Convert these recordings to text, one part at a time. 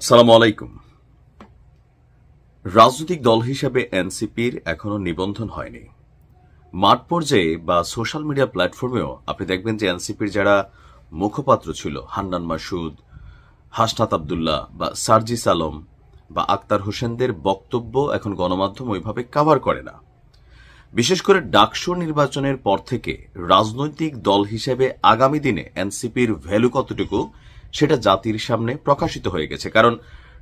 আসসালামু আলাইকুম। রাজনৈতিক দল হিসেবে এনসিপির এখনও নিবন্ধন হয়নি। মাঠ পর্যায়ে বা সোশ্যাল মিডিয়া প্ল্যাটফর্মেও আপনি দেখবেন যে এনসিপির যারা মুখপাত্র ছিল, হান্নান মাসুদ, হাসনাত আবদুল্লাহ বা সার্জিস আলম বা আক্তার হোসেনদের বক্তব্য এখন গণমাধ্যম ওইভাবে কাভার করে না। বিশেষ করে ডাকসু নির্বাচনের পর থেকে রাজনৈতিক দল হিসেবে আগামী দিনে এনসিপির ভ্যালু কতটুকু সেটা জাতির সামনে প্রকাশিত হয়ে গেছে, কারণ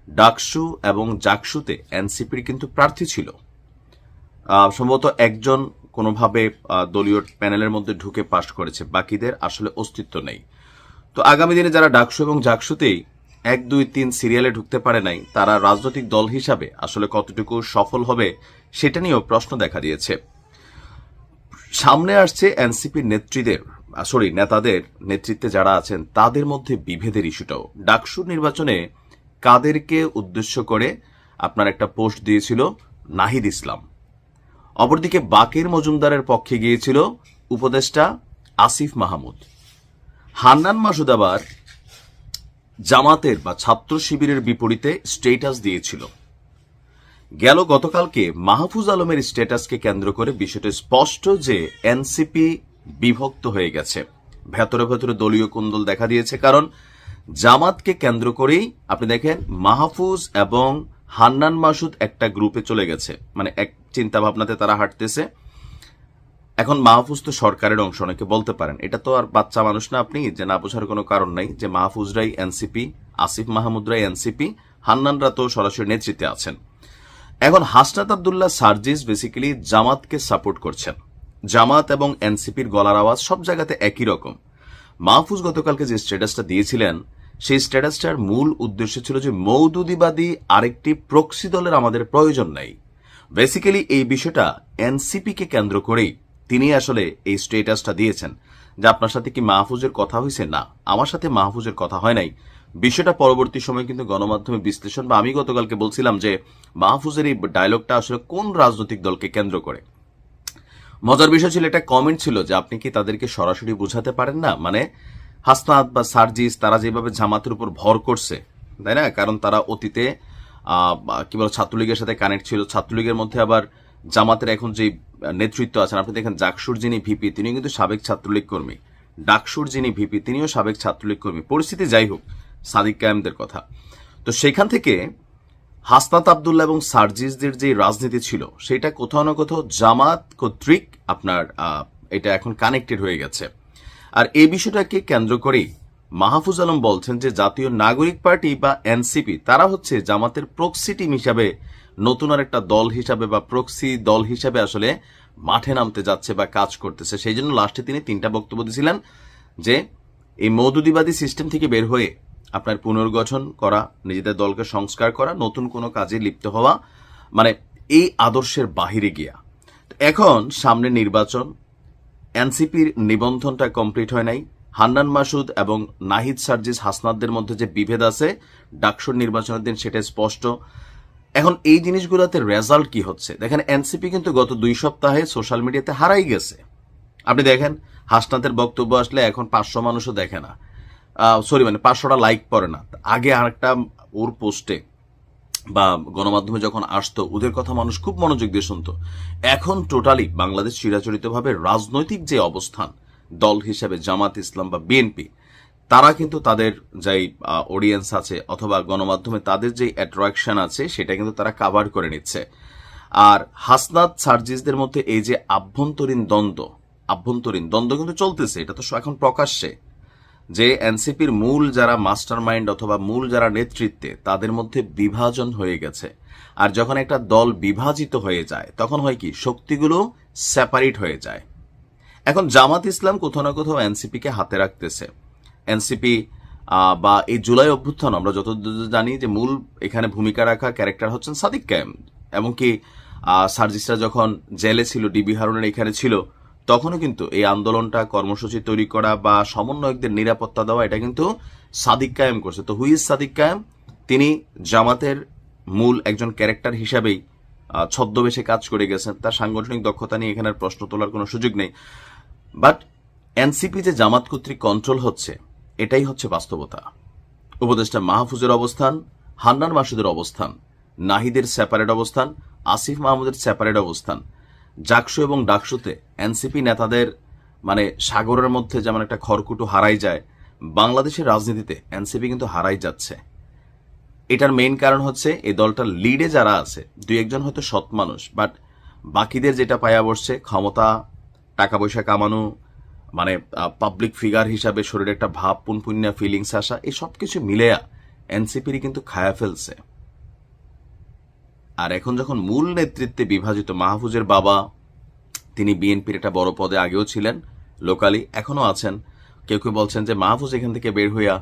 ডাকসু এবং জাকসুতে এনসিপির কিন্তু প্রার্থী ছিল। সম্ভবত একজন কোনোভাবে দলীয় প্যানেলের মধ্যে ঢুকে পাশ করেছে, বাকিদের আসলে অস্তিত্ব নেই। তো আগামী দিনে যারা ডাকসু এবং জাকসুতেই এক, দুই, তিন সিরিয়ালে ঢুকতে পারে নাই, তারা রাজনৈতিক দল হিসাবে আসলে কতটুকু সফল হবে সেটা নিয়েও প্রশ্ন দেখা দিয়েছে। সামনে আসছে এনসিপির নেত্রীদের সরি নেতাদের নেতৃত্বে যারা আছেন, তাদের মধ্যে বিভেদের ইস্যুটাও। ডাকসুর নির্বাচনে কাদেরকে উদ্দেশ্য করে আপনার একটা পোস্ট দিয়েছিল নাহিদ ইসলাম। অপরদিকে বাকের মজুমদারের পক্ষে গিয়েছিল উপদেষ্টা আসিফ মাহমুদ। হান্নান মাসুদ আবার জামাতের বা ছাত্র শিবিরের বিপরীতে স্টেটাস দিয়েছিল। গেল গতকালকে মাহফুজ আলমের স্ট্যাটাসকে কেন্দ্র করে বিষয়টা স্পষ্ট যে এনসিপি বিভক্ত হয়ে গেছে। ভেতরে ভেতরে দলীয় কুন্দল দেখা দিয়েছে, কারণ জামাতকে কেন্দ্র করেই আপনি দেখেন মাহফুজ এবং হান্নান মাসুদ একটা গ্রুপে চলে গেছে। মানে এক চিন্তা ভাবনাতে তারা হাঁটতেছে। এখন মাহফুজ তো সরকারের অংশ, অনেকে বলতে পারেন। এটা তো আর বাচ্চা মানুষ না আপনি, যে না বোঝার কোনো কারণ নাই যে মাহফুজরাই এনসিপি, আসিফ মাহমুদরাই এনসিপি, হান্নানরা তো সরাসরি নেতৃত্বে আছেন। এখন হাসনাত আবদুল্লাহ সার্জিস বেসিক্যালি জামাতকে সাপোর্ট করছেন। জামাত এবং এনসিপির গলার আওয়াজ সব জায়গাতে একই রকম। মাহফুজ গতকালকে যে স্ট্যাটাসটা দিয়েছিলেন, সেই স্ট্যাটাসটার মূল উদ্দেশ্য ছিল যে মৌদুদিবাদী আরেকটি প্রক্সি দলের আমাদের প্রয়োজন নাই। বেসিক্যালি এই বিষয়টা এনসিপি কে কেন্দ্র করেই তিনি আসলে এই স্টেটাসটা দিয়েছেন। যে আপনার সাথে কি মাহফুজের কথা হয়েছে না, আমার সাথে মাহফুজের কথা হয় নাই। বিষয়টা পরবর্তী সময় কিন্তু গণমাধ্যমে বিশ্লেষণ বা আমি গতকালকে বলছিলাম যে মাহফুজের এই ডায়লগটা আসলে কোন রাজনৈতিক দলকে কেন্দ্র করে? মজার বিষয় ছিল, একটা কমেন্ট ছিল যে আপনি কি তাদেরকে সরাসরি বুঝাতে পারেন না? মানে হাসনাত বা সার্জিস তারা যেভাবে জামাতের উপর ভর করছে, তাই না? কারণ তারা অতীতে কি বল, ছাত্রলীগের সাথে কানেক্ট ছিল। ছাত্রলীগের মধ্যে আবার জামাতের এখন যে নেতৃত্ব আছেন, আপনি দেখেন জাকসুর যিনি ভিপি তিনি কিন্তু সাবেক ছাত্রলীগ কর্মী। ডাকসুর যিনি ভিপি তিনিও সাবেক ছাত্রলীগ কর্মী। পরিস্থিতি যাই হোক, সাদিক কায়েমদের কথা। তো সেখান থেকে হাসনাত আবদুল্লাহ এবং সার্জিসদের যে রাজনীতি ছিল, সেটা কোথাও না কোথাও জামাত কর্তৃক আপনার এটা এখন কানেক্টেড হয়ে গেছে। আর এই বিষয়টাকে কেন্দ্র করেই মাহফুজ আলম বলছেন যে জাতীয় নাগরিক পার্টি বা এনসিপি, তারা হচ্ছে জামাতের প্রক্সি টিম হিসাবে নতুন আর একটা দল হিসাবে বা প্রক্সি দল হিসাবে আসলে মাঠে নামতে যাচ্ছে বা কাজ করতেছে। সেই জন্য লাস্টে তিনি তিনটা বক্তব্য দিয়েছিলেন যে, এই মৌদুদিবাদী সিস্টেম থেকে বের হয়ে আপনার পুনর্গঠন করা, নিজেদের দলকে সংস্কার করা, নতুন কোনো কাজে লিপ্ত হওয়া মানে এই আদর্শের বাহিরে গিয়া। এখন সামনে নির্বাচন, এনসিপির নিবন্ধনটা কমপ্লিট হয় নাই। হান্নান মাসুদ এবং নাহিদ সার্জিস হাসনাদদের মধ্যে যে বিভেদ আছে, ডাকসুর নির্বাচনের দিন সেটা স্পষ্ট। এখন এই জিনিসগুলোতে রেজাল্ট কি হচ্ছে? দেখেন, এনসিপি কিন্তু গত দুই সপ্তাহে সোশ্যাল মিডিয়াতে হারাই গেছে। আপনি দেখেন, হাসনাতের বক্তব্য আসলে এখন পাঁচশো মানুষও দেখে না। সরি মানে পাঁচশোটা লাইক পড়ে না। আগে আরেকটা ওর পোস্টে বা গণমাধ্যমে যখন আসতো, ওদের কথা মানুষ খুব মনোযোগ দিয়ে শুনতো। এখন টোটালি বাংলাদেশ চিরাচরিতভাবে রাজনৈতিক যে অবস্থান, দল হিসেবে জামাত ইসলাম বা বিএনপি তারা কিন্তু তাদের যেই অডিয়েন্স আছে অথবা গণমাধ্যমে তাদের যে অ্যাট্রাকশন আছে, সেটা কিন্তু তারা কাভার করে নিচ্ছে। আর হাসনাত সার্জিসদের মধ্যে এই যে আভ্যন্তরীণ দ্বন্দ্ব আভ্যন্তরীণ দ্বন্দ্ব কিন্তু চলতেছে, এটা তো এখন প্রকাশ্যে। যে এনসিপির মূল যারা মাস্টার মাইন্ড অথবা মূল যারা নেতৃত্বে, তাদের মধ্যে বিভাজন হয়ে গেছে। আর যখন একটা দল বিভাজিত হয়ে যায়, তখন হয় কি, শক্তিগুলো সেপারেট হয়ে যায়। এখন জামাত ইসলাম কোথাও না কোথাও এনসিপি কে হাতে রাখতেছে। এনসিপি বা এই জুলাই অভ্যুত্থান, আমরা যতদূর জানি যে মূল এখানে ভূমিকা রাখা ক্যারেক্টার হচ্ছেন সাদিক কায়েম। এমনকি সার্জিসরা যখন জেলে ছিল ডিবি হারুনের এখানে ছিল তখনও কিন্তু এই আন্দোলনটা কর্মসূচি তৈরি করা বা সমন্বয়কদের নিরাপত্তা দেওয়া, এটা কিন্তু সাদিক কায়েম করছে। তো হুইজ সাদিক কায়েম? তিনি জামাতের মূল একজন ক্যারেক্টার হিসাবেই ছদ্মবেশে কাজ করে গেছেন। তার সাংগঠনিক দক্ষতা নিয়ে এখানে প্রশ্ন তোলার কোনো সুযোগ নেই। বাট এনসিপি যে জামাত কর্তৃক কন্ট্রোল হচ্ছে, এটাই হচ্ছে বাস্তবতা। উপদেষ্টা মাহফুজের অবস্থান, হান্নান মাসুদের অবস্থান, নাহিদের সেপারেট অবস্থান, আসিফ মাহমুদের সেপারেট অবস্থান। জাকসু এবং ডাকসুতে এনসিপি নেতাদের মানে সাগরের মধ্যে যেমন একটা খড়কুটো হারাই যায়, বাংলাদেশের রাজনীতিতে এনসিপি কিন্তু হারাই যাচ্ছে। এটার মেইন কারণ হচ্ছে এই দলটার লিডে যারা আছে, দুই একজন হয়তো সৎ মানুষ বাট বাকিদের যেটা পায়া বসছে, ক্ষমতা, টাকা পয়সা কামানো মানে পাবলিক ফিগার হিসাবে শরীরে একটা ভাব, পুনপুন্যা ফিলিংস আসা, এই সব কিছু মিলেয়া এনসিপিরই কিন্তু খায়া ফেলছে। আর এখন যখন মূল নেতৃত্বে বিভাজিত মাহফুজের বাবা, তিনি বিএনপির একটা বড় পদে আগেও ছিলেন লোকালি এখনও আছেন, কেউ কেউ বলছেন যে মাহফুজ এখান থেকে বের হইয়া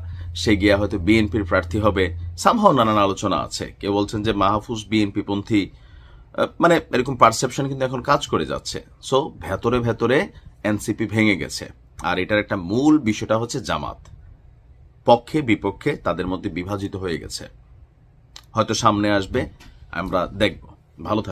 সে গিয়া হয়তো বিএনপির প্রার্থী হবে সামহাও নানান আলোচনা আছে। কেউ বলছেন যে মাহফুজ বিএনপি পন্থী মানে এরকম পারসেপশন কিন্তু এখন কাজ করে যাচ্ছে। সো ভেতরে ভেতরে এনসিপি ভেঙে গেছে। আর এটার একটা মূল বিষয়টা হচ্ছে জামাত। পক্ষে বিপক্ষে তাদের মধ্যে বিভাজিত হয়ে গেছে। হয়তো সামনে আসবে আমরা দেখব। ভালো থাকবে